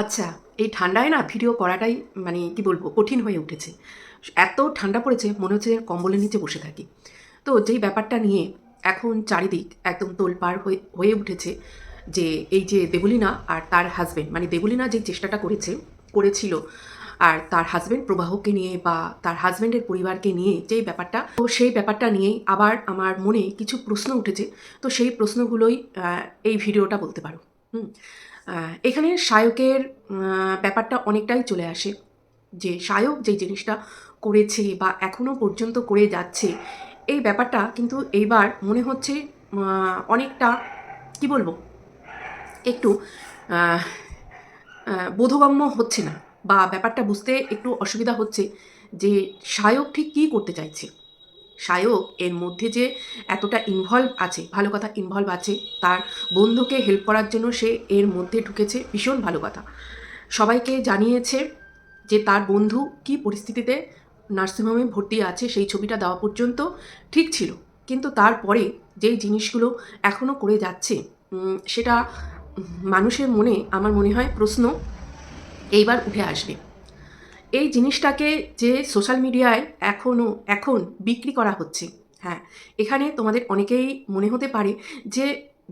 আচ্ছা এই ঠান্ডায় না ভিডিও করাটাই মানে কি বলব, কঠিন হয়ে উঠেছে। এত ঠান্ডা পড়েছে, মনে হচ্ছে কম্বলের নিচে বসে থাকি। তো যেই ব্যাপারটা নিয়ে এখন চারিদিক একদম তোলপাড় হয়ে উঠেছে যে এই যে দেবলিনা আর তার হাজবেন্ড মানে দেবলিনা যে চেষ্টাটা করেছে, করেছিল আর তার হাজবেন্ড প্রবাহকে নিয়ে বা তার হাজবেন্ডের পরিবারকে নিয়ে যেই ব্যাপারটা, তো সেই ব্যাপারটা নিয়েই আবার আমার মনে কিছু প্রশ্ন উঠেছে। তো সেই প্রশ্নগুলোই এই ভিডিওটা বলতে পারো। হুম। এখানে শায়কের ব্যাপারটা অনেকটাই চলে আসে। যে শায়ক যে জিনিসটা করেছে বা এখনও পর্যন্ত করে যাচ্ছে, এই ব্যাপারটা কিন্তু এইবার মনে হচ্ছে অনেকটা, কি বলব, একটু বোধগম্য হচ্ছে না বা ব্যাপারটা বুঝতে একটু অসুবিধা হচ্ছে যে শায়ক ঠিক কী করতে চাইছে। শায়ক এর মধ্যে যে এতটা ইনভলভ আছে, ভালো কথা ইনভলভ আছে, তার বন্ধুকে হেল্প করার জন্য সে এর মধ্যে ঢুকেছে, ভীষণ ভালো কথা। সবাইকে জানিয়েছে যে তার বন্ধু কি পরিস্থিতিতে নার্সিংহোমে ভর্তি আছে, সেই ছবিটা দেওয়া পর্যন্ত ঠিক ছিল। কিন্তু তারপরে যেই জিনিসগুলো এখনও করে যাচ্ছে সেটা মানুষের মনে, আমার মনে হয় প্রশ্ন এইবার উঠে আসবে। এই জিনিসটাকে যে সোশ্যাল মিডিয়ায় এখনও এখন বিক্রি করা হচ্ছে হ্যাঁ এখানে তোমাদের অনেকেই মনে হতে পারে যে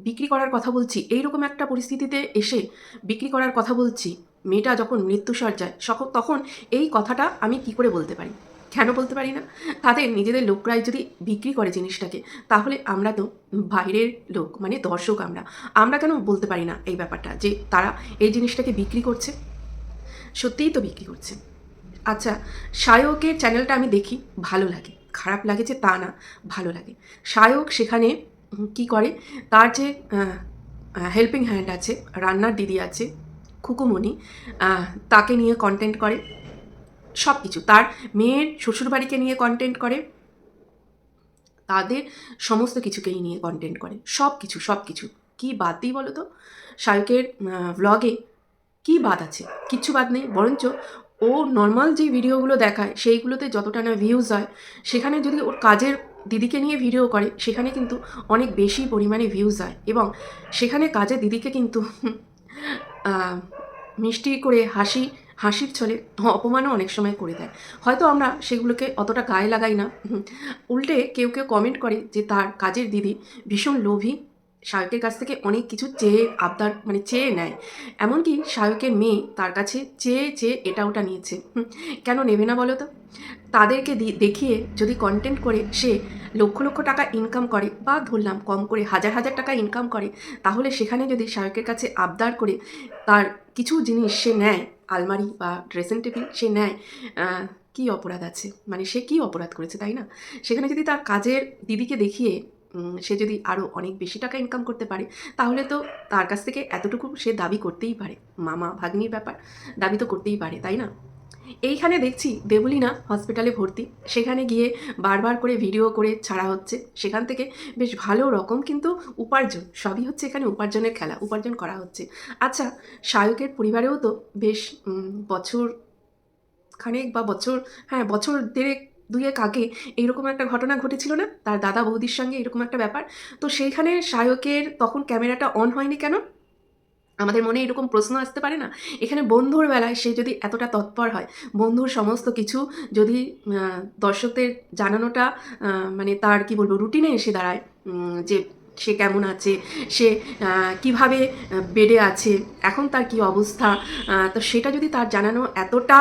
বিক্রি করার কথা বলছি, এইরকম একটা পরিস্থিতিতে এসে বিক্রি করার কথা বলছি, মেয়েটা যখন মৃত্যুসজ্জায় তখন এই কথাটা আমি কি করে বলতে পারি? কেন বলতে পারি না? তাদের নিজেদের লোকরাই যদি বিক্রি করে জিনিসটাকে, তাহলে আমরা তো বাইরের লোক মানে দর্শক আমরা। আমরা কেন বলতে পারি না এই ব্যাপারটা, যে তারা এই জিনিসটাকে বিক্রি করছে? সত্যিই তো বিক্রি করছে। আচ্ছা সায়কের চ্যানেলটা আমি দেখি, ভালো লাগে। খারাপ লাগে যে তা না, ভালো লাগে। সায়ক সেখানে কি করে? তার যে হেল্পিং হ্যান্ড আছে, রান্নার দিদি আছে, খুকুমণি তাকে নিয়ে কন্টেন্ট করে সব কিছু তার মেয়ের শ্বশুরবাড়িকে নিয়ে কন্টেন্ট করে, তাদের সমস্ত কিছুকেই নিয়ে কন্টেন্ট করে। সব কিছু সব কিছু কী বাদ দিই বলো তো? শায়কের ব্লগে কী বাদ আছে? কিচ্ছু বাদ নেই, বরঞ্চ ও নর্মাল যে ভিডিওগুলো দেখায়, সেইগুলোতে যতটা না ভিউজ হয়, সেখানে যদি ওর কাজের দিদিকে নিয়ে ভিডিও করে, সেখানে কিন্তু অনেক বেশি পরিমাণে ভিউজ হয় এবং সেখানে কাজের দিদিকে কিন্তু মিষ্টি করে হাসি, হাসির ছলে অপমানও অনেক সময় করে দেয়। হয়তো আমরা সেগুলোকে অতটা গায়ে লাগাই না। উল্টে কেউ কেউ কমেন্ট করে যে তার কাজের দিদি ভীষণ লোভী শায়কের কাছ থেকে অনেক কিছু চেয়ে আবদার মানে চেয়ে নেয়। এমনকি শায়কের মেয়ে তার কাছে চেয়ে চেয়ে এটা ওটা নিয়েছে। কেন নেবে না বলো তো? তাদেরকে দেখিয়ে যদি কন্টেন্ট করে সে লক্ষ লক্ষ টাকা ইনকাম করে বা ধরলাম কম করে হাজার হাজার টাকা ইনকাম করে, তাহলে সেখানে যদি শায়কের কাছে আবদার করে তার কিছু জিনিস সে নেয়, আলমারি বা ড্রেসিং টেবিল সে নেয় কী অপরাধ আছে? মানে সে কী অপরাধ করেছে, তাই না? সেখানে যদি তার কাজের দিদিকে দেখিয়ে সে যদি আরও অনেক বেশি টাকা ইনকাম করতে পারে, তাহলে তো তার কাছ থেকে এতটুকু সে দাবি করতেই পারে। মামা ভাগ্নির ব্যাপার, দাবি তো করতেই পারে, তাই না? এইখানে দেখছি দেবলিনা হসপিটালে ভর্তি। সেখানে গিয়ে বারবার করে ভিডিও করে ছাড়া হচ্ছে। সেখান থেকে বেশ ভালো রকম কিন্তু উপার্জন, সবই হচ্ছে এখানে উপার্জনের খেলা, উপার্জন করা হচ্ছে। আচ্ছা শায়কের পরিবারেও তো বেশ বছর খানেক বা বছর হ্যাঁ বছর দেড়েক দুয়েক আগে এইরকম একটা ঘটনা ঘটেছিল না? তার দাদা বৌদির সঙ্গে এরকম একটা ব্যাপার। তো সেইখানে শায়কের তখন ক্যামেরাটা অন হয়নি কেন? আমাদের মনে এরকম প্রশ্ন আসতে পারে না? এখানে বন্ধুর বেলায় সে যদি এতটা তৎপর হয়, বন্ধুর সমস্ত কিছু যদি দর্শকদের জানানোটা মানে তার, কি বলব রুটিনে এসে দাঁড়ায় যে সে কেমন আছে, সে কীভাবে বেডে আছে, এখন তার কি অবস্থা তো সেটা যদি তার জানানো এতটা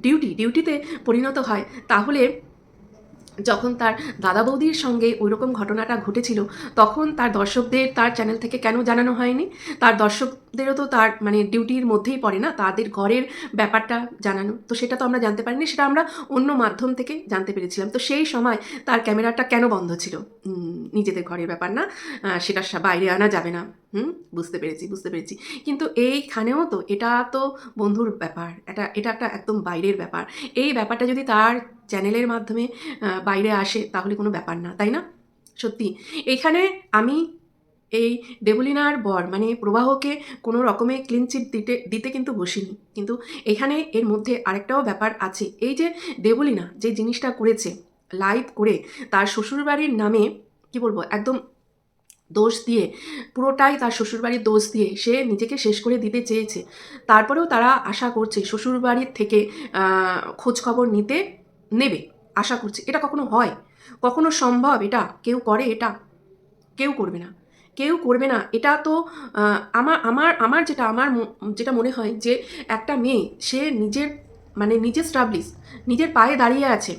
ডিউটি ডিউটিতে পরিণত হয়। তাহলে যখন তার দাদা বৌদির সঙ্গে ওইরকম ঘটনাটা ঘটেছিল, তখন তার দর্শকদের তার চ্যানেল থেকে কেন জানানো হয়নি? তার দর্শকদেরও তো তার মানে ডিউটির মধ্যেই পড়ে না, তাদের ঘরের ব্যাপারটা জানানো। তো সেটা তো আমরা জানতে পারিনি, সেটা আমরা অন্য মাধ্যম থেকে জানতে পেরেছিলাম। তো সেই সময় তার ক্যামেরাটা কেন বন্ধ ছিল? নিজেদের ঘরের ব্যাপার না সেটা বাইরে আনা যাবে না। হুম, বুঝতে পেরেছি বুঝতে পেরেছি। কিন্তু এইখানেও তো, এটা তো বন্ধুর ব্যাপার, এটা এটা একটা একদম বাইরের ব্যাপার। এই ব্যাপারটা যদি তার চ্যানেলের মাধ্যমে বাইরে আসে, তাহলে কোনো ব্যাপার না, তাই না? সত্যি। এইখানে আমি এই দেবলিনার বর মানে প্রবাহকে কোনো রকমে ক্লিনচিট দিতে দিতে কিন্তু বসিনি। কিন্তু এখানে এর মধ্যে আরেকটাও ব্যাপার আছে। এই যে দেবলিনা যে জিনিসটা করেছে লাইভ করে তার শ্বশুরবাড়ির নামে কি বলব একদম দোষ দিয়ে পুরোটাই তার শ্বশুরবাড়ির দোষ দিয়ে সে নিজেকে শেষ করে দিতে চেয়েছে। তারপরেও তারা আশা করছে শ্বশুরবাড়ির থেকে আহ, খোঁজ খবর নিতে নেবে আশা করছে। এটা কখনো হয়? কখনো সম্ভব এটা? কেউ করে এটা? কেউ করবে না। কেউ করবে না। এটা তো আমার আমার আমার যেটা আমার যেটা মনে হয় যে একটা মেয়ে, সে নিজের মানে নিজের স্টাবলিশ নিজের পায়ে দাঁড়িয়ে আছে।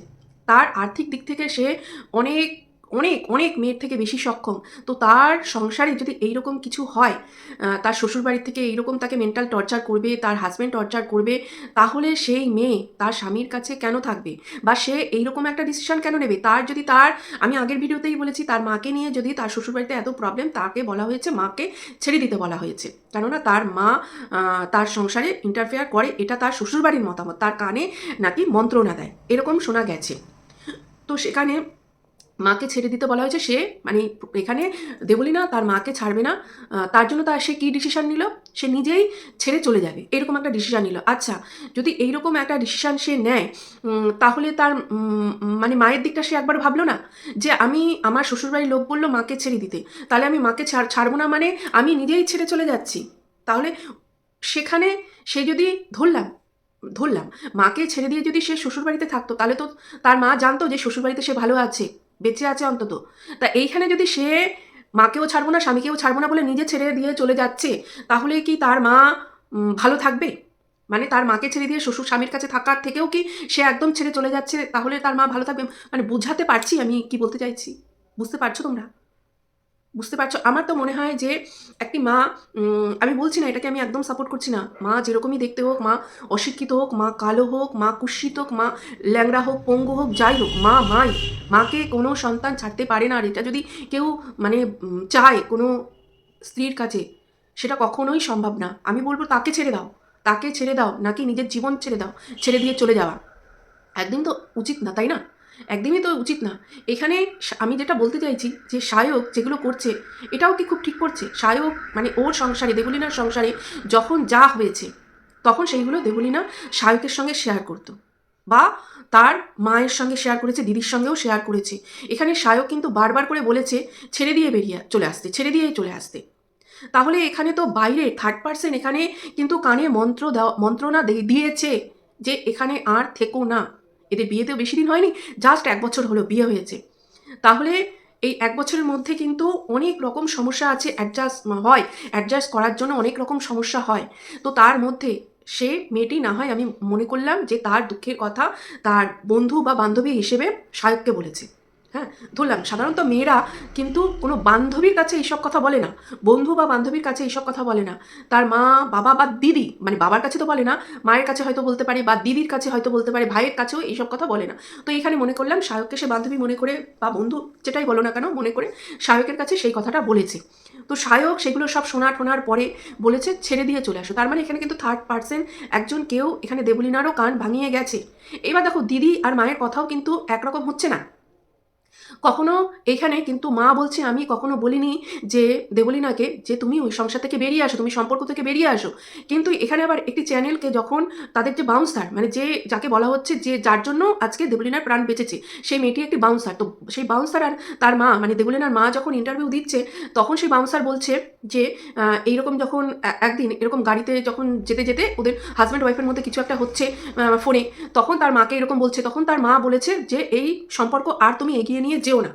তার আর্থিক দিক থেকে সে অনেক অনেক অনেক মেয়ের থেকে বেশি সক্ষম। তো তার সংসারে যদি এইরকম কিছু হয় তার শ্বশুরবাড়ির থেকে এইরকম তাকে মেন্টাল টর্চার করবে, তার হাজব্যান্ড টর্চার করবে, তাহলে সেই মেয়ে তার স্বামীর কাছে কেন থাকবে? বা সে এইরকম একটা ডিসিশন কেন নেবে? তার যদি তার, আমি আগের ভিডিওতেই বলেছি, তার মাকে নিয়ে যদি তার শ্বশুরবাড়িতে এত প্রবলেম তাকে বলা হয়েছে, মাকে ছেড়ে দিতে বলা হয়েছে। কেননা তার মা তার সংসারে ইন্টারফেয়ার করে, এটা তার শ্বশুরবাড়ির মতামত। তার কানে নাকি মন্ত্রণা দেয়। এরকম শোনা গেছে। তো সেখানে মাকে ছেড়ে দিতে বলা হয়েছে, সে মানে এখানে দেবলিনা তার মাকে ছাড়বে না তার জন্য তার সে কী ডিসিশান নিল? সে নিজেই ছেড়ে চলে যাবে, এরকম একটা ডিসিশান নিল। আচ্ছা যদি এইরকম একটা ডিসিশান সে নেয় তাহলে তার মানে মায়ের দিকটা সে একবার ভাবলো না? যে আমি আমার শ্বশুরবাড়ির লোক বলল মাকে ছেড়ে দিতে, তাহলে আমি মাকে ছাড়, ছাড়বো না মানে আমি নিজেই ছেড়ে চলে যাচ্ছি? তাহলে সেখানে সে যদি ধরলাম ধরলাম, মাকে ছেড়ে দিয়ে যদি সে শ্বশুরবাড়িতে থাকতো, তাহলে তো তার মা জানতো যে শ্বশুরবাড়িতে সে ভালো আছে। বেঁচে আছে অন্তত। তা এইখানে যদি সে মাকেও ছাড়বো না, স্বামীকেও ছাড়বো না বলে নিজে ছেড়ে দিয়ে চলে যাচ্ছে, তাহলে কি তার মা ভালো থাকবে? মানে তার মাকে ছেড়ে দিয়ে শ্বশুর স্বামীর কাছে থাকার থেকেও কি সে একদম ছেড়ে চলে যাচ্ছে, তাহলে তার মা ভালো থাকবে? মানে বুঝাতে পারছি আমি কি বলতে চাইছি। বুঝতে পারছ তোমরা? বুঝতে পারছ? আমার তো মনে হয় যে একটি মা আমি বলছি না এটাকে আমি একদম সাপোর্ট করছি না। মা যেরকমই দেখতে হোক, মা অশিক্ষিত হোক, মা কালো হোক, মা কুৎসিত হোক, মা ল্যাংড়া হোক, পঙ্গু হোক, যাই হোক, মা মাই। মাকে কোনো সন্তান ছাড়তে পারে না আর এটা যদি কেউ মানে চায় কোনো স্ত্রীর কাছে, সেটা কখনোই সম্ভব না। আমি বলব তাকে ছেড়ে দাও। তাকে ছেড়ে দাও, নাকি নিজের জীবন ছেড়ে দাও, ছেড়ে দিয়ে চলে যাওয়া। একদিন তো উচিত না, তাই না? একদিনই তো উচিত না। এখানে আমি যেটা বলতে চাইছি যে সায়ক যেগুলো করছে, এটাও কি খুব ঠিক করছে? সায়ক মানে ওর সংসারে, দেবলিনার সংসারে যখন যা হয়েছে, তখন সেইগুলো দেবলিনা সায়কের সঙ্গে শেয়ার করতো বা তার মায়ের সঙ্গে শেয়ার করেছে, দিদির সঙ্গেও শেয়ার করেছে। এখানে সায়ক কিন্তু বারবার করে বলেছে, ছেড়ে দিয়ে বেরিয়ে চলে আসতে, ছেড়ে দিয়েই চলে আসতে। তাহলে এখানে তো বাইরে থার্ড পার্সন এখানে কিন্তু কানে মন্ত্র দেওয়া মন্ত্রণা দিয়েছে যে এখানে আর থেকো না। এদের বিয়েতেও বেশি দিন হয়নি জাস্ট এক বছর হলো বিয়ে হয়েছে। তাহলে এই এক বছরের মধ্যে কিন্তু অনেক রকম সমস্যা আছে অ্যাডজাস্ট হয় অ্যাডজাস্ট করার জন্য অনেক রকম সমস্যা হয়। তো তার মধ্যে সে মেয়েটি না হয় আমি মনে করলাম যে তার দুঃখের কথা তার বন্ধু বা বান্ধবী হিসেবে সায়ককে বলেছে। হ্যাঁ ধরলাম, সাধারণত মেয়েরা কিন্তু কোনো বান্ধবীর কাছে এইসব কথা বলে না। বন্ধু বা বান্ধবীর কাছে এইসব কথা বলে না। তার মা, বাবা বা দিদি মানে বাবার কাছে তো বলে না, মায়ের কাছে হয়তো বলতে পারে বা দিদির কাছে হয়তো বলতে পারে, ভাইয়ের কাছেও এইসব কথা বলে না। তো এখানে মনে করলাম, সায়ককে সে বান্ধবী মনে করে বা বন্ধু যেটাই বলো না কেন, মনে করে সায়কের কাছে সেই কথাটা বলেছে। তো সায়ক সেগুলো সব শোনা টোনার পরে বলেছে, ছেড়ে দিয়ে চলে আসো। তার মানে এখানে কিন্তু থার্ড পার্সন একজন কেউ এখানে দেবলিনারও কান ভাঙিয়ে গেছে। এবার দেখো, দিদি আর মায়ের কথাও কিন্তু একরকম হচ্ছে না। কখনো এখানে কিন্তু মা বলছে, আমি কখনো বলিনি যে দেবলিনাকে যে তুমি ওই সংসার থেকে বেরিয়ে আসো, তুমি সম্পর্ক থেকে বেরিয়ে আসো। কিন্তু এখানে আবার একটি চ্যানেলকে যখন তাদের যে বাউন্সার মানে যে যাকে বলা হচ্ছে যে যার জন্য আজকে দেবলিনার প্রাণ বেঁচেছে, সেই মেয়েটি একটি বাউন্সার তো সেই বাউন্সার আর তার মা মানে দেবলিনার মা যখন ইন্টারভিউ দিচ্ছে, তখন সেই বাউন্সার বলছে যে এইরকম যখন একদিন এরকম গাড়িতে যখন যেতে যেতে ওদের হাজব্যান্ড ওয়াইফের মধ্যে কিছু একটা হচ্ছে ফোনে তখন তার মাকে এরকম বলছে, তখন তার মা বলেছে যে, এই সম্পর্ক আর তুমি এগিয়ে নিয়ে যেও না।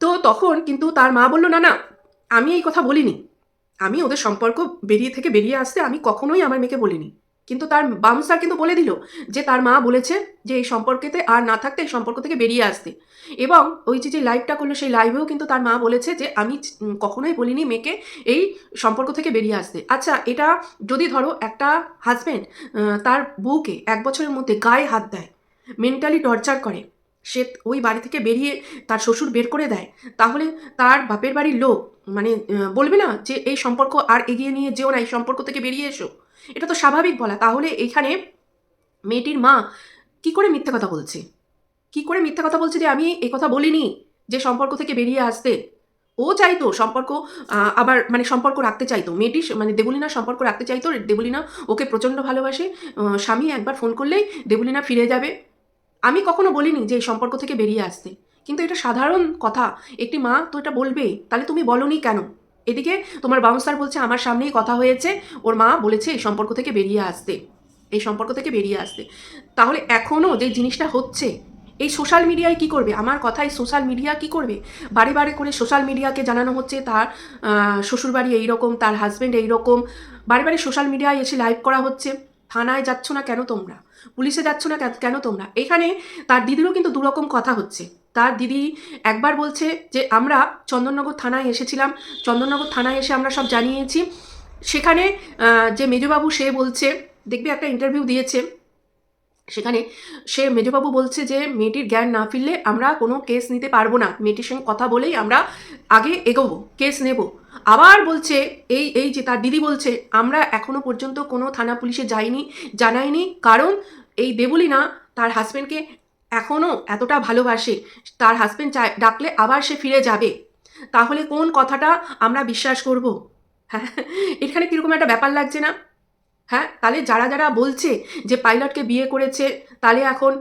তো তখন কিন্তু তার মা বলল, না না, আমি এই কথা বলিনি। আমি ওদের সম্পর্ক বেরিয়ে থেকে বেরিয়ে আসতে আমি কখনোই আমার মেয়েকে বলিনি। কিন্তু তার বাউন্সার কিন্তু বলে দিল যে তার মা বলেছে যে এই সম্পর্কেতে আর না থাকতে এই সম্পর্ক থেকে বেরিয়ে আসতে। এবং ওই যে যে লাইভটা করল সেই লাইভেও কিন্তু তার মা বলেছে যে আমি কখনোই বলিনি মেয়েকে এই সম্পর্ক থেকে বেরিয়ে আসতে। আচ্ছা এটা যদি ধরো একটা হাজব্যান্ড তার বউকে এক বছরের মধ্যে গায়ে হাত দেয় মেন্টালি টর্চার করে সে ওই বাড়ি থেকে বেরিয়ে তার শ্বশুর বের করে দেয়। তাহলে তার বাপের বাড়ির লোক মানে বলবে না যে এই সম্পর্ক আর এগিয়ে নিয়ে যেও না, এই সম্পর্ক থেকে বেরিয়ে এসো। এটা তো স্বাভাবিক বলা। তাহলে এখানে মেয়েটির মা কি করে মিথ্যে কথা বলছে? কি করে মিথ্যে কথা বলছে যে আমি এই কথা বলিনি যে সম্পর্ক থেকে বেরিয়ে আসতে? ও চাইতো সম্পর্ক আবার মানে সম্পর্ক রাখতে চাইতো। মেয়েটি মানে দেবুলিনা সম্পর্ক রাখতে চাইতো। দেবলিনা ওকে প্রচণ্ড ভালোবাসে। স্বামী একবার ফোন করলেই দেবুলিনা ফিরে যাবে। আমি কখনো বলিনি যে এই সম্পর্ক থেকে বেরিয়ে আসতে। কিন্তু এটা সাধারণ কথা। একটি মা তো এটা বলবে, তাহলে তুমি বলনি কেন? এদিকে তোমার বাউন্সার বলছে, আমার সামনেই কথা হয়েছে। ওর মা বলেছে এই সম্পর্ক থেকে বেরিয়ে আসতে। এই সম্পর্ক থেকে বেরিয়ে আসতে। তাহলে এখনও যে জিনিসটা হচ্ছে, এই সোশ্যাল মিডিয়ায় কি করবে? আমার কথাই সোশ্যাল মিডিয়া কি করবে? বারে বারে করে সোশ্যাল মিডিয়াকে জানানো হচ্ছে, তার শ্বশুরবাড়ি এইরকম, তার হাজব্যান্ড এইরকম। বারে বারে সোশ্যাল মিডিয়ায় এসে লাইভ করা হচ্ছে। থানায় যাচ্ছ না কেন তোমরা? পুলিশে যাচ্ছ না কেন তোমরা? এখানে তার দিদিরও কিন্তু দুরকম কথা হচ্ছে। তার দিদি একবার বলছে যে, আমরা চন্দননগর থানায় এসেছিলাম। চন্দননগর থানায় এসে আমরা সব জানিয়েছি। সেখানে যে মেজবাবু সে বলছে, দেখবে একটা ইন্টারভিউ দিয়েছে। সেখানে সে মেজবাবু বলছে যে, মেয়েটির জ্ঞান না ফিরলে আমরা কোনো কেস নিতে পারব না। মেয়েটির সঙ্গে কথা বলেই আমরা আগে এগোবো কেস নেব। আবার বলছে, এই এই যে তার দিদি বলছে, আমরা এখনও পর্যন্ত কোনো থানা পুলিশে যাইনি, জানাইনি, কারণ এই দেবলিনা তার হাজব্যান্ডকে এখনও এতটা ভালোবাসে, তার হাজব্যান্ড চায়, ডাকলে আবার সে ফিরে যাবে। তাহলে কোন কথাটা আমরা বিশ্বাস করব? হ্যাঁ এখানে কীরকম একটা ব্যাপার লাগছে না? হ্যাঁ তাহলে যারা যারা বলছে যে পাইলটকে বিয়ে করেছে, তাহলে এখন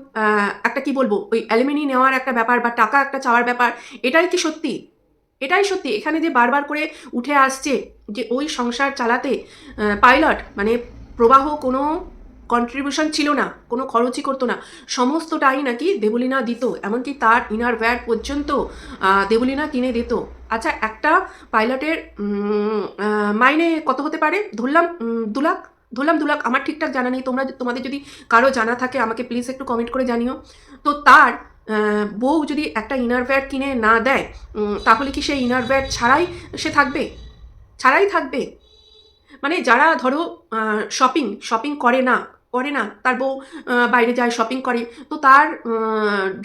একটা কি বলব, ওই অ্যালুমিনি নেওয়ার একটা ব্যাপার বা টাকা একটা চাওয়ার ব্যাপার, এটাই কি সত্যি? এটাই সত্যি। এখানে যে বারবার করে উঠে আসছে যে ওই সংসার চালাতে পাইলট মানে প্রবাহ কোনো কন্ট্রিবিউশন ছিল না, কোনো খরচই করতো না। সমস্তটাই নাকি দেবলিনা দিত, এমনকি তার ইনার ওয়্যার পর্যন্ত দেবলিনা কিনে দিত। আচ্ছা একটা পাইলটের মাইনে কত হতে পারে? ধরলাম দু লাখ? ধরলাম দু লাখ। আমার ঠিকঠাক জানা নেই। তোমরা, তোমাদের যদি কারও জানা থাকে, আমাকে প্লিজ একটু কমেন্ট করে জানিও। তো তার বউ যদি একটা ইনার ওয়্যার কিনে না দেয় তাহলে কি সেই ইনার ওয়্যার ছাড়াই সে থাকবে? ছাড়াই থাকবে। মানে যারা ধরো শপিং শপিং করে না করে না, তার বউ বাইরে যায় শপিং করে, তো তার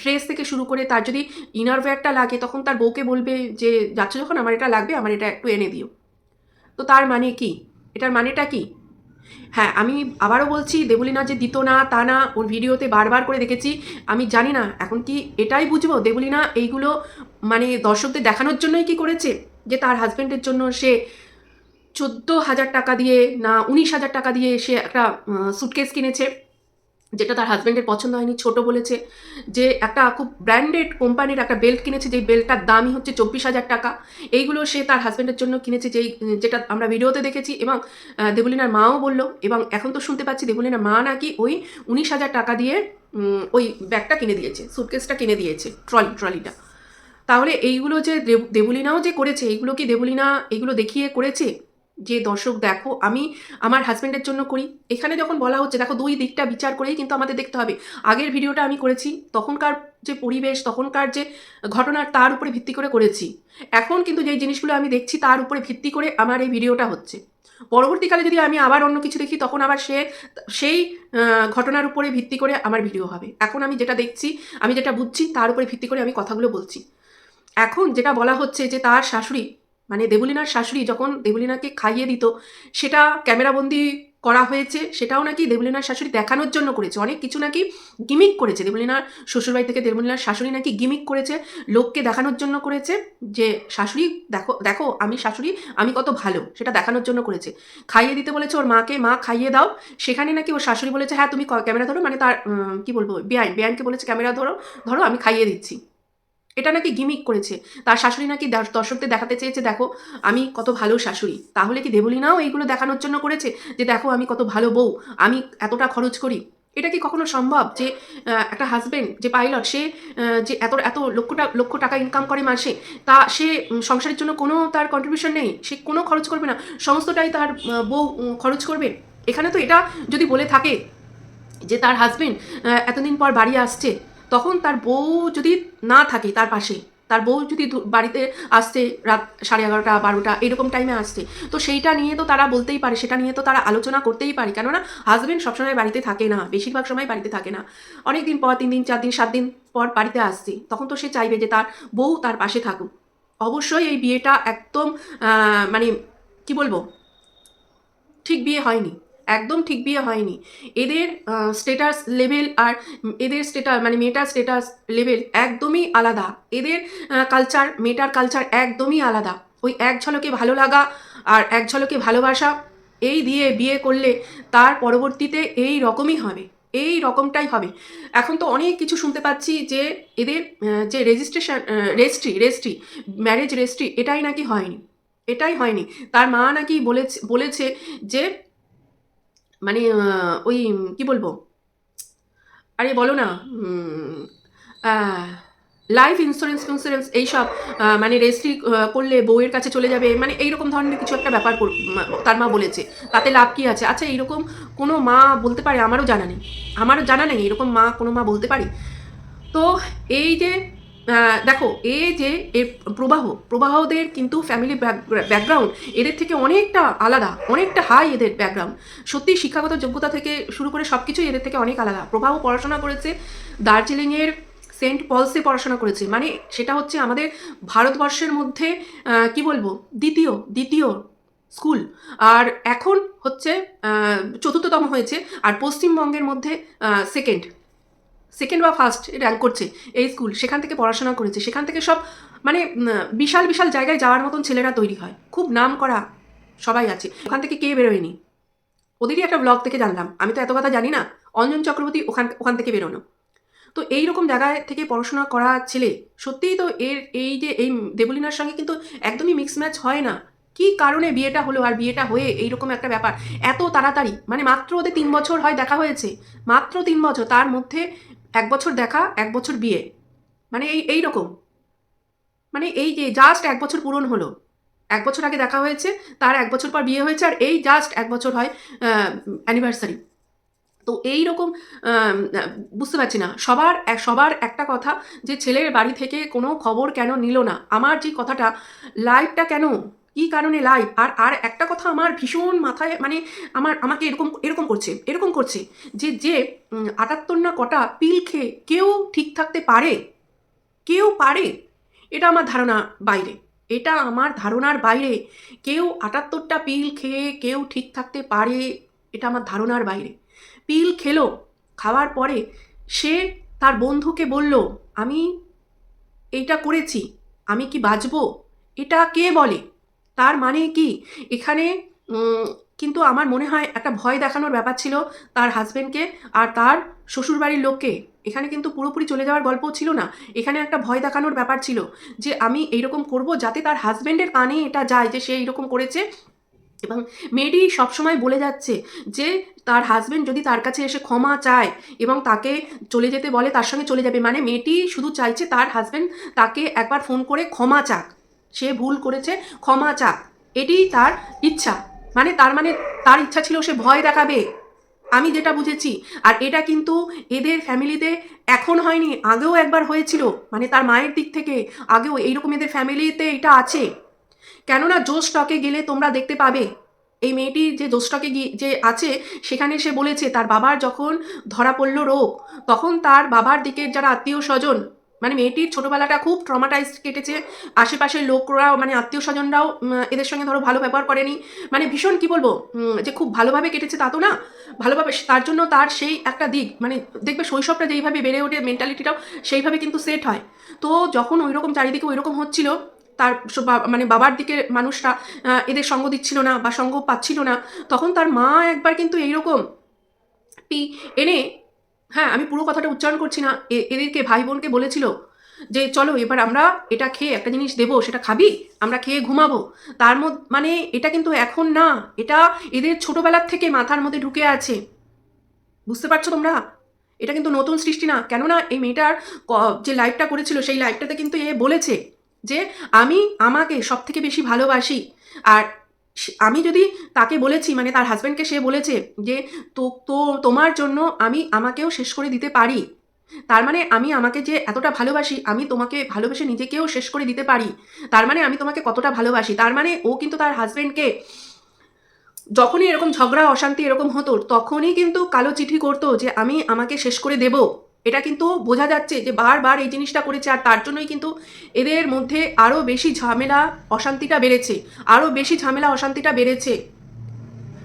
ড্রেস থেকে শুরু করে তার যদি ইনার ওয়্যারটা লাগে, তখন তার বউকে বলবে যে, যাচ্ছ যখন, আমার এটা লাগবে, আমার এটা একটু এনে দিও। তো তার মানে কি? এটার মানেটা কি? হ্যাঁ আমি আবারও বলছি, দেবলিনা যে দিত না তা না, ওর ভিডিওতে বারবার করে দেখেছি। আমি জানি না, এখন কি এটাই বুঝব? দেবলিনা এইগুলো মানে দর্শকদের দেখানোর জন্যই কি করেছে? যে তার হাজব্যান্ডের জন্য সে চোদ্দ হাজার টাকা দিয়ে না, উনিশ হাজার টাকা দিয়ে সে একটা সুটকেস কিনেছে। যেটা তার হাজব্যান্ডের পছন্দ হয়নি, ছোট বলেছে যে একটা খুব ব্র্যান্ডেড কোম্পানির একটা বেল্ট কিনেছে, যেই বেল্টটার দামই হচ্ছে চব্বিশ হাজার টাকা। এইগুলো সে তার হাজব্যান্ডের জন্য কিনেছে, যেই, যেটা আমরা ভিডিওতে দেখেছি এবং দেবলিনার মাও বলল এবং এখন তো শুনতে পাচ্ছি দেবলিনার মা নাকি ওই উনিশ হাজার টাকা দিয়ে ওই ব্যাগটা কিনে দিয়েছে সুটকেসটা কিনে দিয়েছে ট্রলি ট্রলিটা তাহলে এইগুলো যে দেব- দেবলিনাও যে করেছে, এইগুলো কি দেবলিনা এগুলো দেখিয়ে করেছে? যে দর্শক দেখো, আমি আমার হাজব্যান্ডের জন্য করি। এখানে যখন বলা হচ্ছে, দেখো দুই দিকটা বিচার করেই কিন্তু আমাদের দেখতে হবে। আগের ভিডিওটা আমি করেছি, তখনকার যে পরিবেশ, তখনকার যে ঘটনার তার উপরে ভিত্তি করে করেছি। এখন কিন্তু যে জিনিসগুলো আমি দেখছি, তার উপরে ভিত্তি করে আমার এই ভিডিওটা হচ্ছে। পরবর্তীকালে যদি আমি আবার অন্য কিছু দেখি, তখন আবার সে, সেই ঘটনার উপরে ভিত্তি করে আমার ভিডিও হবে। এখন আমি যেটা দেখছি, আমি যেটা বুঝছি, তার উপরে ভিত্তি করে আমি কথাগুলো বলছি। এখন যেটা বলা হচ্ছে যে তার শাশুড়ি মানে দেবলিনার শাশুড়ি যখন দেবলিনাকে খাইয়ে দিত, সেটা ক্যামেরাবন্দি করা হয়েছে, সেটাও নাকি দেবলিনার শাশুড়ি দেখানোর জন্য করেছে। অনেক কিছু নাকি গিমিক করেছে। দেবলিনার শ্বশুরবাড়ি থেকে দেবলিনার শাশুড়ি নাকি গিমিক করেছে, লোককে দেখানোর জন্য করেছে যে, শাশুড়ি, দেখো দেখো, আমি শাশুড়ি, আমি কত ভালো। সেটা দেখানোর জন্য করেছে। খাইয়ে দিতে বলেছে ওর মাকে, মা, খাইয়ে দাও। সেখানে নাকি ওর শাশুড়ি বলেছে হ্যাঁ তুমি ক্যামেরা ধরো। মানে তার কি বলব বেআইন বেআইনকে বলেছে, ক্যামেরা ধরো ধরো, আমি খাইয়ে দিচ্ছি। এটা নাকি গিমিক করেছে। তার শাশুড়ি নাকি দর্শ- দর্শকদের দেখাতে চেয়েছে, দেখো, আমি কত ভালো শাশুড়ি। তাহলে কি দেবলিনাও এইগুলো দেখানোর জন্য করেছে? যে দেখো, আমি কত ভালো বউ, আমি এতটা খরচ করি। এটা কি কখনো সম্ভব যে একটা হাজবেন্ড যে পাইলট সে যে এত এত লক্ষ লক্ষ টাকা ইনকাম করে মাসে, তা সে সংসারের জন্য কোনো তার কন্ট্রিবিউশন নেই। সে কোনো খরচ করবে না। সমস্তটাই তার বউ খরচ করবে। এখানে তো এটা যদি বলে থাকে যে তার হাজবেন্ড এতদিন পর বাড়ি আসছে তখন তার বউ যদি না থাকে তার পাশে তার বউ যদি বাড়িতে আসছে রাত সাড়ে এগারোটা, বারোটা, এরকম টাইমে আসছে, তো সেইটা নিয়ে তো তারা বলতেই পারে, সেটা নিয়ে তো তারা আলোচনা করতেই পারে, কেননা হাজবেন্ড সবসময় বাড়িতে থাকে না, বেশিরভাগ সময় বাড়িতে থাকে না। অনেক দিন পর, তিন দিন, চার দিন, সাত দিন পর বাড়িতে আসছে, তখন তো সে চাইবে যে তার বউ তার পাশে থাকুক। অবশ্যই এই বিয়েটা একদম মানে কি বলব? ঠিক বিয়ে হয়নি। একদম ঠিক বিয়ে হয়নি। এদের স্টেটাস লেভেল আর এদের স্টেটাস মানে মেয়েটার স্টেটাস লেভেল একদমই আলাদা। এদের কালচার মেয়েটার কালচার একদমই আলাদা। ওই এক ঝলকে ভালো লাগা আর এক ঝলকে ভালোবাসা, এই দিয়ে বিয়ে করলে তার পরবর্তীতে এই রকমই হবে। এই রকমটাই হবে। এখন তো অনেক কিছু শুনতে পাচ্ছি যে এদের যে registration registry registry marriage registry এটাই নাকি হয়নি। এটাই হয়নি। তার মা নাকি বলেছে বলেছে যে মানে ওই, কি বলব? আরে বলো না লাইফ ইন্স্যুরেন্স ফিন্স্যুরেন্স এইসব মানে রেজিস্ট্রি করলে বউয়ের কাছে চলে যাবে মানে এইরকম ধরনের কিছু একটা ব্যাপার তার মা বলেছে। তাতে লাভ কি আছে? আচ্ছা এইরকম কোনো মা বলতে পারে? আমারও জানা নেই। আমারও জানা নেই এরকম মা কোনো মা বলতে পারে? তো এই যে দেখো, এ যে এর প্রবাহ, প্রবাহদের কিন্তু ফ্যামিলি ব্যাকগ্রাউন্ড এদের থেকে অনেকটা আলাদা, অনেকটা হাই এদের ব্যাকগ্রাউন্ড সত্যি, শিক্ষাগত যোগ্যতা থেকে শুরু করে সব কিছুই এদের থেকে অনেক আলাদা। প্রবাহ পড়াশোনা করেছে, দার্জিলিংয়ের সেন্ট পলসে পড়াশোনা করেছে। মানে সেটা হচ্ছে আমাদের ভারতবর্ষের মধ্যে কি বলব, দ্বিতীয় দ্বিতীয় স্কুল। আর এখন হচ্ছে চতুর্থতম হয়েছে, আর পশ্চিমবঙ্গের মধ্যে সেকেন্ড সেকেন্ড বা ফার্স্ট র্যাঙ্ক করছে এই স্কুল সেখান থেকে পড়াশোনা করেছে, সেখান থেকে সব মানে বিশাল বিশাল জায়গায় যাওয়ার মতন ছেলেরা তৈরি হয়। খুব নাম করা সবাই আছে। ওখান থেকে কে বেরোয়নি? ওদেরই একটা ব্লগ থেকে জানলাম। আমি তো এত কথা জানি না। অঞ্জন চক্রবর্তী ওখান ওখান থেকে বেরোনো। তো এই রকম জায়গায় থেকে পড়াশোনা করা ছেলে, সত্যিই তো এর এই যে, এই দেবলিনার সঙ্গে কিন্তু একদমই মিক্স ম্যাচ হয় না। কি কারণে বিয়েটা হলো আর বিয়েটা হয়ে এইরকম একটা ব্যাপার? এত তাড়াতাড়ি মানে মাত্র ওদের তিন বছর হয় দেখা হয়েছে। মাত্র তিন বছর, তার মধ্যে এক বছর দেখা, এক বছর বিয়ে। মানে এই এই রকম। মানে এই যে জাস্ট এক বছর পূরণ হলো। এক বছর আগে দেখা হয়েছে, তার এক বছর পর বিয়ে হয়েছে, আর এই জাস্ট এক বছর হয় অ্যানিভার্সারি তো এই রকম বুঝতে পারছি না। সবার সবার একটা কথা, যে ছেলের বাড়ি থেকে কোনো খবর কেন নিল না? আমার যে কথাটা লাইভটা কেন কি কারণে লাইভ আর আর একটা কথা আমার ভীষণ মাথায় মানে আমার, আমাকে এরকম এরকম করছে এরকম করছে যে যে আটাত্তর না কটা পিল খেয়ে কেউ ঠিক থাকতে পারে? কেউ পারে? এটা আমার ধারণা বাইরে। এটা আমার ধারণার বাইরে। কেউ আটাত্তরটা পিল খেয়ে কেউ ঠিক থাকতে পারে? এটা আমার ধারণার বাইরে। পিল খেলো, খাওয়ার পরে সে তার বন্ধুকে বলল, আমি এইটা করেছি, আমি কি বাঁচবো এটা কে বলে? তার মানে কি? এখানে কিন্তু আমার মনে হয় একটা ভয় দেখানোর ব্যাপার ছিল তার হাজবেন্ডকে আর তার শ্বশুরবাড়ির লোককে। এখানে কিন্তু পুরোপুরি চলে যাওয়ার গল্প ছিল না। এখানে একটা ভয় দেখানোর ব্যাপার ছিল যে আমি এইরকম করব যাতে তার হাজবেন্ডের কানে এটা যায় যে সে এইরকম করেছে। এবং মেয়েটি সবসময় বলে যাচ্ছে যে তার হাজবেন্ড যদি তার কাছে এসে ক্ষমা চায় এবং তাকে চলে যেতে বলে তার সঙ্গে চলে যাবে। মানে মেয়েটি শুধু চাইছে তার হাজবেন্ড তাকে একবার ফোন করে ক্ষমা চাক। সে ভুল করেছে, ক্ষমা চাক। এটিই তার ইচ্ছা। মানে তার মানে তার ইচ্ছা ছিল সে ভয় দেখাবে। আমি যেটা বুঝেছি, আর এটা কিন্তু এদের ফ্যামিলিতে এখন হয়নি, আগেও একবার হয়েছিল। মানে তার মায়ের দিক থেকে আগেও এইরকম এদের ফ্যামিলিতে এটা আছে। কেননা জো স্টকে গেলে তোমরা দেখতে পাবে। এই মেয়েটি যে জো স্টকে গিয়ে যে আছে, সেখানে সে বলেছে, তার বাবার যখন ধরা পড়ল রোগ, তখন তার বাবার দিকের যারা আত্মীয় স্বজন মানে মেয়েটির ছোটবেলাটা খুব ট্রমাটাইজ কেটেছে। আশেপাশের লোকরাও মানে আত্মীয় স্বজনরাও এদের সঙ্গে ধরো ভালো ব্যবহার করেনি। মানে ভীষণ কি বলব যে খুব ভালোভাবে কেটেছে তা তো না। ভালোভাবে তার জন্য তার সেই একটা দিক মানে দেখবে শৈশবটা যেইভাবে বেড়ে ওঠে মেন্টালিটিটাও সেইভাবে কিন্তু সেট হয়। তো যখন ওই রকম চারিদিকে ওই রকম হচ্ছিল, তার মানে বাবার দিকের মানুষরা এদের সঙ্গ দিচ্ছিল না বা সঙ্গ পাচ্ছিল না, তখন তার মা একবার কিন্তু এইরকম, পি, এনে হ্যাঁ আমি পুরো কথাটা উচ্চারণ করছি না। এদেরকে ভাই বোনকে বলেছিল যে, চলো, এবার আমরা এটা খেয়ে একটা জিনিস দেবো, সেটা খাবি, আমরা খেয়ে ঘুমাবো। তার মধ্যে মানে এটা কিন্তু এখন না, এটা এদের ছোটবেলার থেকে মাথার মধ্যে ঢুকে আছে। বুঝতে পারছ তোমরা? এটা কিন্তু নতুন সৃষ্টি না, কেননা এই মেয়েটার যে লাইভটা করেছিল, সেই লাইভটাতে কিন্তু এ বলেছে যে, আমি, আমাকে সব থেকে বেশি ভালোবাসি। আর আমি যদি তাকে বলেছি মানে তার হাজব্যান্ডকে সে বলেছে যে, তো তো তোমার জন্য আমি আমাকেও শেষ করে দিতে পারি। তার মানে আমি আমাকে যে এতটা ভালোবাসি, আমি তোমাকে ভালোবেসে নিজেকেও শেষ করে দিতে পারি। তার মানে আমি তোমাকে কতটা ভালোবাসি। তার মানে ও কিন্তু তার হাজব্যান্ডকে যখনই এরকম ঝগড়া, অশান্তি এরকম হতো, তখনই কিন্তু কালো চিঠি করতো যে, আমি আমাকে শেষ করে দেব। এটা কিন্তু বোঝা যাচ্ছে যে বারবার এই জিনিসটা করেছে আর তার জন্যই কিন্তু এদের মধ্যে আরও বেশি ঝামেলা অশান্তিটা বেড়েছে। আরও বেশি ঝামেলা অশান্তিটা বেড়েছে।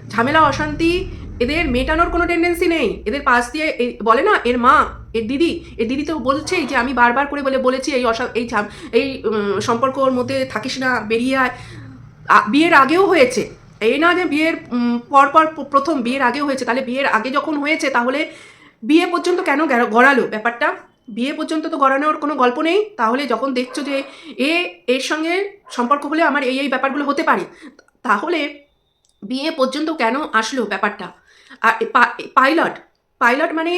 ঝামেলা অশান্তি এদের মেটানোর কোনো টেন্ডেন্সি নেই। এদের পাশ দিয়ে বলে না এর মা এর দিদি এর দিদি তো বলছেই যে আমি বারবার করে বলে বলেছি এই অশা এই এই সম্পর্কর মধ্যে থাকিস না বেরিয়ে আয়। বিয়ের আগেও হয়েছে। এই না যে বিয়ের উম, পর পর প্রথম বিয়ের আগেও হয়েছে। তাহলে বিয়ের আগে যখন হয়েছে তাহলে বিয়ে পর্যন্ত কেন গড়ালো? ব্যাপারটা, বিয়ে পর্যন্ত তো গড়ানোর কোনো গল্প নেই। তাহলে যখন দেখছ যে এ, এর সঙ্গে সম্পর্ক হলে আমার এই এই ব্যাপারগুলো হতে পারে, তাহলে বিয়ে পর্যন্ত কেন আসলো ব্যাপারটা? আর পাইলট পাইলট মানে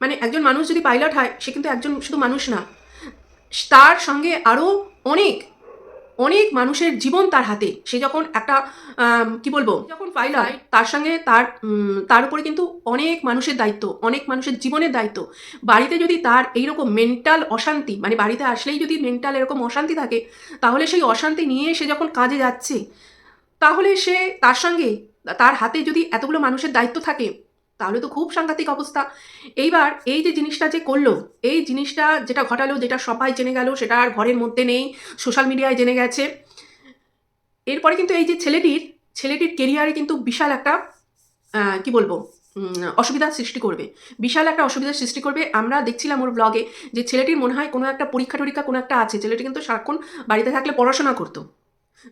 মানে একজন মানুষ যদি পাইলট হয়, সে কিন্তু একজন শুধু মানুষ না। তার সঙ্গে আরও অনেক অনেক মানুষের জীবন তার হাতে। সে যখন একটা কি বলব? যখন ফাইল হয়। তার সঙ্গে তার তার উপরে কিন্তু অনেক মানুষের দায়িত্ব অনেক মানুষের জীবনের দায়িত্ব। বাড়িতে যদি তার এইরকম মেন্টাল অশান্তি মানে বাড়িতে আসলেই যদি মেন্টাল এরকম অশান্তি থাকে তাহলে সেই অশান্তি নিয়ে সে যখন কাজে যাচ্ছে তাহলে সে তার সঙ্গে তার হাতে যদি এতগুলো মানুষের দায়িত্ব থাকে তাহলে তো খুব সাংঘাতিক অবস্থা। এইবার এই যে জিনিসটা যে করল, এই জিনিসটা যেটা ঘটালো, যেটা সবাই জেনে গেল, সেটা আর ঘরের মধ্যে নেই সোশ্যাল মিডিয়ায় জেনে গেছে। এরপরে কিন্তু এই যে ছেলেটির ছেলেটির কেরিয়ারে কিন্তু বিশাল একটা কি বলব অসুবিধার সৃষ্টি করবে। বিশাল একটা অসুবিধার সৃষ্টি করবে। আমরা দেখছিলাম ওর ব্লগে যে ছেলেটির মনে হয় কোনো একটা পরীক্ষা টরীক্ষা কোনো একটা আছে। ছেলেটি কিন্তু সারাক্ষণ বাড়িতে থাকলে পড়াশোনা করতো।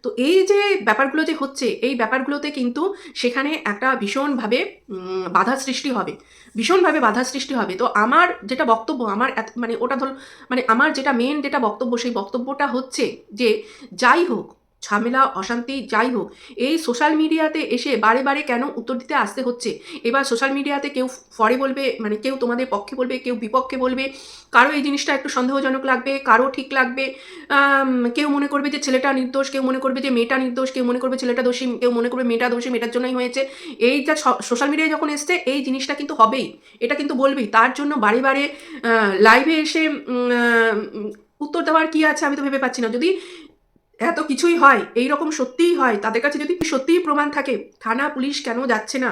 তো এই যে ব্যাপারগুলো যে হচ্ছে, এই ব্যাপারগুলোতে কিন্তু সেখানে একটা ভীষণভাবে বাধা সৃষ্টি হবে। ভীষণভাবে বাধা সৃষ্টি হবে। তো আমার যেটা বক্তব্য, আমার মানে ওটা ধর মানে আমার যেটা মেন যেটা বক্তব্য, সেই বক্তব্যটা হচ্ছে যে যাই হোক ঝামেলা, অশান্তি, যাই হোক, এই সোশ্যাল মিডিয়াতে এসে বারে বারে কেন উত্তর দিতে আসতে হচ্ছে? এবার সোশ্যাল মিডিয়াতে কেউ ফরে বলবে মানে কেউ তোমাদের পক্ষে বলবে, কেউ বিপক্ষে বলবে, কারও এই জিনিসটা একটু সন্দেহজনক লাগবে, কারও ঠিক লাগবে কেউ মনে করবে যে ছেলেটা নির্দোষ, কেউ মনে করবে যে মেয়েটা নির্দোষ, কেউ মনে করবে ছেলেটা দোষী, কেউ মনে করবে মেয়েটা দোষী, মেয়েটার জন্যই হয়েছে। এই যা সোশ্যাল মিডিয়ায় যখন এসছে, এই জিনিসটা কিন্তু হবেই, এটা কিন্তু বলবেই। তার জন্য বারে বারে লাইভে এসে উত্তর দেওয়ার কি আছে আমি তো ভেবে পাচ্ছি না। যদি এত কিছুই হয় এই রকম সত্যিই হয়। তাদের কাছে যদি সত্যিই প্রমাণ থাকে, থানা পুলিশ কেন যাচ্ছে না?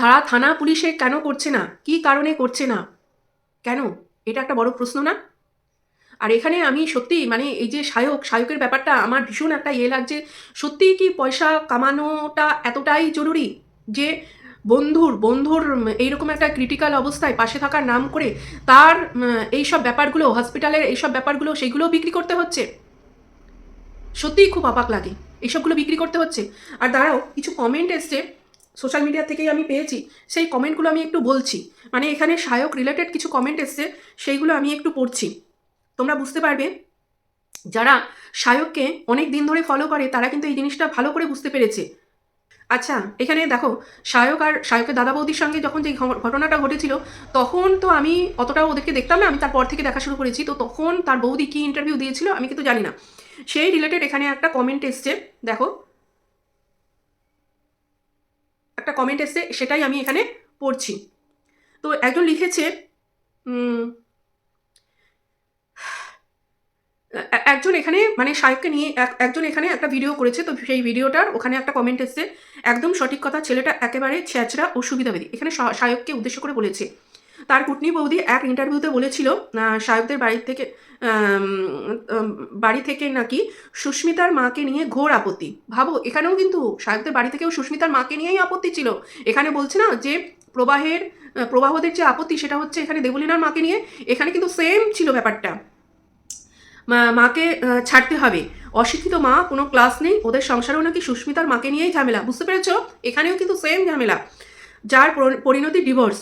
তারা থানা পুলিশে কেন করছে না? কি কারণে করছে না? কেন? এটা একটা বড় প্রশ্ন না? আর এখানে আমি সত্যি মানে এই যে সায়ক সায়কের ব্যাপারটা আমার ভীষণ একটা ইয়ে লাগছে। সত্যিই কি পয়সা কামানোটা এতটাই জরুরি যে বন্ধুর বন্ধুর এইরকম একটা ক্রিটিক্যাল অবস্থায় পাশে থাকার নাম করে তার এইসব ব্যাপারগুলো হসপিটালের এইসব ব্যাপারগুলো সেইগুলোও বিক্রি করতে হচ্ছে? সত্যিই খুব অবাক লাগে। এইসবগুলো বিক্রি করতে হচ্ছে। আর দাঁড়াও, কিছু কমেন্ট এসছে সোশ্যাল মিডিয়া থেকেই আমি পেয়েছি। সেই কমেন্টগুলো আমি একটু বলছি। মানে এখানে সায়ক রিলেটেড কিছু কমেন্ট এসছে, সেইগুলো আমি একটু পড়ছি। তোমরা বুঝতে পারবে, যারা সায়ককে অনেক দিন ধরে ফলো করে, তারা কিন্তু এই জিনিসটা ভালো করে বুঝতে পেরেছে। আচ্ছা এখানে দেখো, সায়ক আর সায়কের দাদা বৌদির সঙ্গে যখন যে ঘটনাটা ঘটেছিল, তখন তো আমি অতটাও ওদেরকে দেখতাম না, আমি তারপর থেকে দেখা শুরু করেছি। তো তখন তার বৌদি কি ইন্টারভিউ দিয়েছিল, আমি কিন্তু জানি না। সেই রিলেটেড এখানে একটা কমেন্ট এসছে, দেখো। একটা কমেন্ট এসছে, সেটাই আমি এখানে পড়ছি। তো একজন লিখেছে একজন এখানে মানে সাহেবকে নিয়ে এক- একজন এখানে একটা ভিডিও করেছে, তো সেই ভিডিওটার ওখানে একটা কমেন্ট এসছে, একদম সঠিক কথা, ছেলেটা একেবারে ছেঁচড়া ও সুবিধাবাদী এখানে সা- সায়ককে উদ্দেশ্য করে বলেছে তার কুটনি বৌদি এক ইন্টারভিউতে বলেছিল সায়কদের বাড়ি থেকে বাড়ি থেকে নাকি সুস্মিতার মাকে নিয়ে ঘোর আপত্তি। ভাবো, এখানেও কিন্তু সায়কদের বাড়ি থেকেও সুস্মিতার মাকে নিয়েই আপত্তি ছিল। এখানে বলছে না যে প্রবাহের প্রবাহদের যে আপত্তি সেটা হচ্ছে এখানে দেবলীনার মাকে নিয়ে, এখানে কিন্তু সেম ছিল ব্যাপারটা। মাকে ছাড়তে হবে। অশিক্ষিত মা, কোনো ক্লাস নেই, ওদের সংসারেও নাকি সুস্মিতার মাকে নিয়েই ঝামেলা। বুঝতে পেরেছ? এখানেও কিন্তু সেম ঝামেলা। যার পরিণতি ডিভোর্স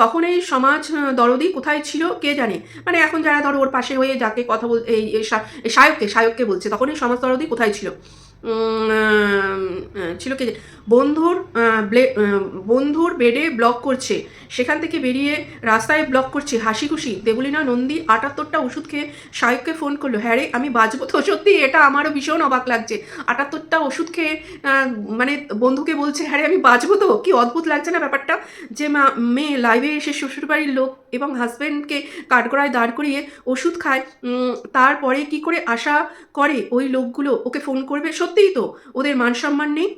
তখন এই সমাজ দরদি কোথায় ছিল কে জানে? মানে এখন যারা ধরো ওর পাশে হয়ে যাকে কথা বল এই সায়ককে সায়ককে বলছে, তখন এই সমাজ দরদি কোথায় ছিল? ছিল কে বন্ধুর বন্ধুর বেডে ব্লক করছে। সেখান থেকে বেরিয়ে রাস্তায় ব্লক করছে। হাসি খুশি, দেবলীনা, নন্দী আটাত্তরটা ওষুধ খেয়ে সাহেবকে ফোন করল হ্যাঁ রে, আমি বাঁচবো তো সত্যি, এটা আমারও ভীষণ অবাক লাগছে। আটাত্তরটা ওষুধ খেয়ে মানে বন্ধুকে বলছে হ্যাঁ রে, আমি বাঁচবো তো, কি অদ্ভুত লাগছে না ব্যাপারটা? যে মেয়ে লাইভে এসে শ্বশুরবাড়ির লোক এবং হাজব্যান্ডকে কাঠগড়ায় দাঁড় করিয়ে ওষুধ খায়। তারপরে কি করে আশা করে ওই লোকগুলো ওকে ফোন করবে? সত্যিই তো, ওদের মান সম্মান নেই?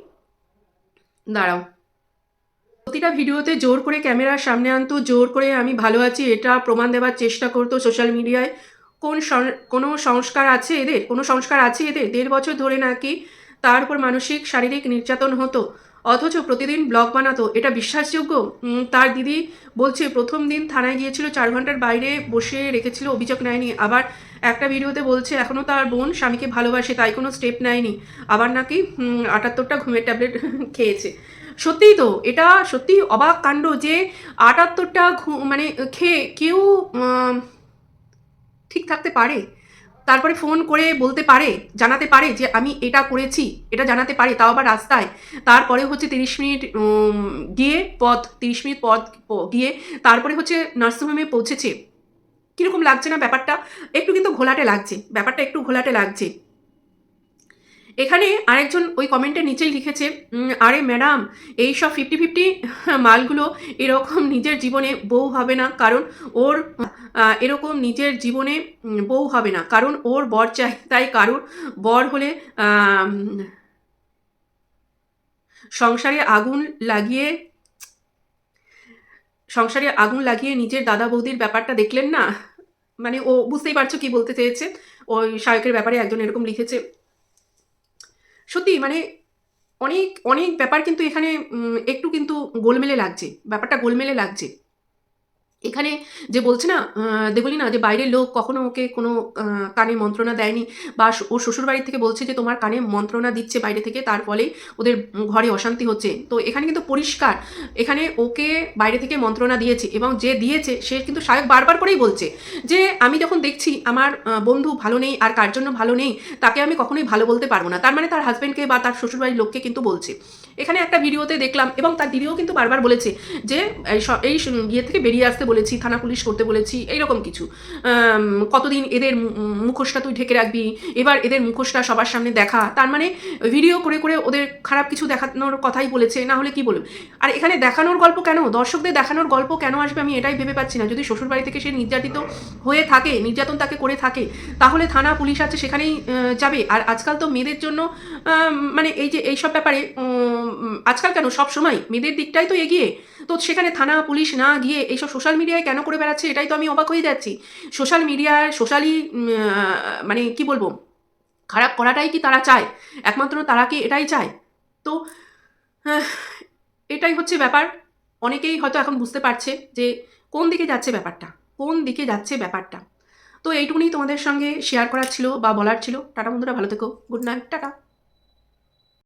দাঁড়াও। প্রতিটা ভিডিওতে জোর করে ক্যামেরার সামনে আনতো, জোর করে আমি ভালো আছি, এটা প্রমাণ দেওয়ার চেষ্টা করতো সোশ্যাল মিডিয়ায়। কোন কোনো সংস্কার আছে এদের? কোনো সংস্কার আছে এদের? দেড় বছর ধরে নাকি তার উপর মানসিক, শারীরিক নির্যাতন হতো। অথচ প্রতিদিন ব্লগ বানাতো, এটা বিশ্বাসযোগ্য? তার দিদি বলছে, প্রথম দিন থানায় গিয়েছিল, চার ঘণ্টার বাইরে বসে রেখেছিল অভিযোগ নেয়নি। আবার একটা ভিডিওতে বলছে এখনও তার বোন স্বামীকে ভালোবাসে, তাই কোনো স্টেপ নেয়নি। আবার নাকি আটাত্তরটা ঘুমের ট্যাবলেট খেয়েছে। সত্যিই তো, এটা সত্যি অবাক কাণ্ড যে আটাত্তরটা মানে খেয়ে কেউ ঠিক থাকতে পারে। তারপরে ফোন করে বলতে পারে, জানাতে পারে যে আমি এটা করেছি, এটা জানাতে পারে, তাও আবার রাস্তায়। তারপরে হচ্ছে তিরিশ মিনিট গিয়ে পথ, তিরিশ মিনিট পথ গিয়ে তারপরে হচ্ছে নার্সিংহোমে পৌঁছেছে। কীরকম লাগছে না ব্যাপারটা? একটু কিন্তু ঘোলাটে লাগছে। ব্যাপারটা একটু ঘোলাটে লাগছে। এখানে আরেকজন ওই কমেন্টের নিচেই লিখেছে আরে ম্যাডাম এই সব ফিফটি ফিফটি মালগুলো এরকম নিজের জীবনে বউ হবে না, কারণ ওর এরকম নিজের জীবনে বউ হবে না, কারণ ওর বর চাই, তাই কারুর বর হলে সংসারে আগুন লাগিয়ে, সংসারে আগুন লাগিয়ে নিজের দাদা বৌদির ব্যাপারটা দেখলেন না? মানে ও বুঝতেই পারছ কি বলতে চেয়েছে? ওই শায়কের ব্যাপারে একজন এরকম লিখেছে সত্যি মানে অনেক অনেক ব্যাপার কিন্তু এখানে একটু কিন্তু গোলমেলে লাগছে। ব্যাপারটা গোলমেলে লাগছে। এখানে যে বলছে না দেখলি না যে বাইরের লোক কখনো ওকে কোনো কানে মন্ত্রণা দেয়নি বা শ- ওর শ্বশুরবাড়ি থেকে বলছে যে তোমার কানে মন্ত্রণা দিচ্ছে বাইরে থেকে, তার ফলে ওদের ঘরে অশান্তি হচ্ছে। তো এখানে কিন্তু পরিষ্কার, এখানে ওকে বাইরে থেকে মন্ত্রণা দিয়েছে এবং যে দিয়েছে, সে কিন্তু সাহেব বারবার করেই বলছে যে, আমি যখন দেখছি আমার বন্ধু ভালো নেই আর কার জন্য ভালো নেই, তাকে আমি কখনোই ভালো বলতে পারব না। তার মানে তার হাজব্যান্ডকে বা তার শ্বশুরবাড়ির লোককে কিন্তু বলছে। এখানে একটা ভিডিওতে দেখলাম এবং তার দিদিও কিন্তু বারবার বলেছে যে, এই ইয়ে থেকে বেরিয়ে আসতে বলেছি, থানা পুলিশ করতে বলেছি, এইরকম কিছু। কতদিন এদের মুখোশটা তুই ঢেকে রাখবি, এবার এদের মুখোশটা সবার সামনে দেখা, তার মানে ভিডিও করে করে ওদের খারাপ কিছু দেখানোর কথাই বলেছে, না হলে কি বলবে? আর এখানে দেখানোর গল্প কেন? দর্শকদের দেখানোর গল্প কেন আসবে আমি এটাই ভেবে পাচ্ছি না। যদি শ্বশুরবাড়ি থেকে সে নির্যাতিত হয়ে থাকে, নির্যাতন তাকে করে থাকে, তাহলে থানা পুলিশ আছে, সেখানেই যাবে। আর আজকাল তো মেয়েদের জন্য মানে এই যে এইসব ব্যাপারে আজকাল কেন? সব সময় মেয়েদের দিকটাই তো এগিয়ে। তো সেখানে থানা পুলিশ না গিয়ে এইসব সোশ্যাল মিডিয়ায় কেন করে বেড়াচ্ছে এটাই তো আমি অবাক হয়ে যাচ্ছি। সোশ্যাল মিডিয়ায় সোশ্যালি মানে কি বলব? খারাপ করাটাই কি তারা চায়? একমাত্র তারা কি এটাই চায়? তো এটাই হচ্ছে ব্যাপার। অনেকেই হয়তো এখন বুঝতে পারছে যে কোন দিকে যাচ্ছে ব্যাপারটা, কোন দিকে যাচ্ছে ব্যাপারটা। তো এইটুকুনি তোমাদের সঙ্গে শেয়ার করার ছিল বা বলার ছিল। টাটা বন্ধুরা, ভালো থেকো। Good night tata.